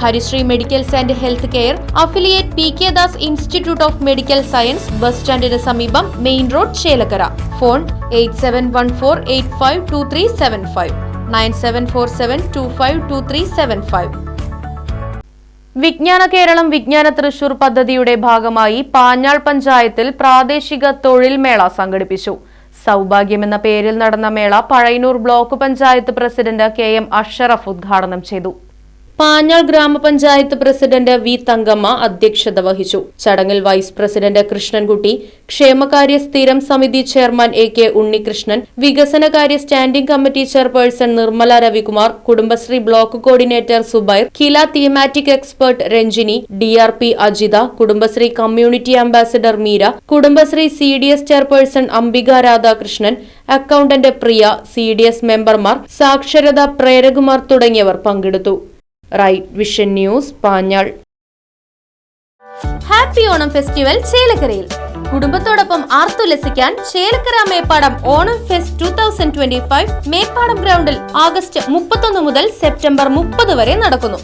Harishree medicals and health care affiliate P K Das institute of medical science bus സ്റ്റാൻഡിന് സമീപം main road Chelakkara. Phone eight seven one four eight five two three seven five. Nine seven four seven two five two three seven five. Vijnana Keralam Vijnana Thrissur പദ്ധതിയുടെ ഭാഗമായി പാഞ്ഞാൾ പഞ്ചായത്തിൽ പ്രാദേശിക തൊഴിൽ മേള സംഘടിപ്പിച്ചു. സൗഭാഗ്യം എന്ന പേരിൽ നടന്ന മേള Pazhayannur block panchayat president K M Ashraf ഉദ്ഘാടനം ചെയ്തു. പാഞ്ഞാൾ ഗ്രാമപഞ്ചായത്ത് പ്രസിഡന്റ് വി തങ്കമ്മ അധ്യക്ഷത വഹിച്ചു. ചടങ്ങിൽ വൈസ് പ്രസിഡന്റ് കൃഷ്ണൻകുട്ടി ക്ഷേമകാര്യ സ്ഥിരം സമിതി ചെയർമാൻ എ കെ ഉണ്ണികൃഷ്ണൻ വികസനകാര്യ standing committee chairperson Nirmala Ravikumar Kudumbashree block coordinator Zubair Kila thematic expert Ranjini D R P Ajitha Kudumbashree community ambassador Meera Kudumbashree C D S chairperson Ambika Radhakrishnan accountant Priya C D S മെമ്പർമാർ സാക്ഷരത പ്രേരകുമാർ തുടങ്ങിയവർ പങ്കെടുത്തു. Right vision news Panjal. Happy Onam festival ചേലക്കരയിൽ. കുടുംബത്തോടൊപ്പം ആർത്തുലസിക്കാൻ Chelakkara Meppadam Onam fest two thousand twenty five Meppadam ഗ്രൗണ്ടിൽ August മുപ്പത്തൊന്ന് മുതൽ സെപ്റ്റംബർ മുപ്പത് വരെ നടക്കുന്നു.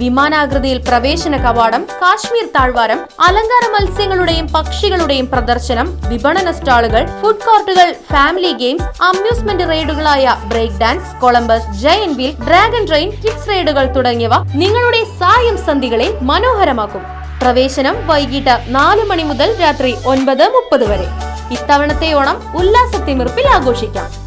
വിമാനാകൃതിയിൽ പ്രവേശന കവാടം കാശ്മീർ താഴ്വാരം അലങ്കാര മത്സ്യങ്ങളുടെയും പക്ഷികളുടെയും പ്രദർശനം വിപണന സ്റ്റാളുകൾ ഫുഡ് കോർട്ടുകൾ family games amusement റൈഡുകളായ break dance Columbus giant wheel dragon train kids റൈഡുകൾ തുടങ്ങിയവ നിങ്ങളുടെ സായം സന്ധികളെ മനോഹരമാക്കും. പ്രവേശനം വൈകിട്ട് നാല് മണി മുതൽ രാത്രി ഒൻപത് മുപ്പത് വരെ. ഇത്തവണത്തെ ഓണം ഉല്ലാസത്തിമിർപ്പിൽ ആഘോഷിക്കാം.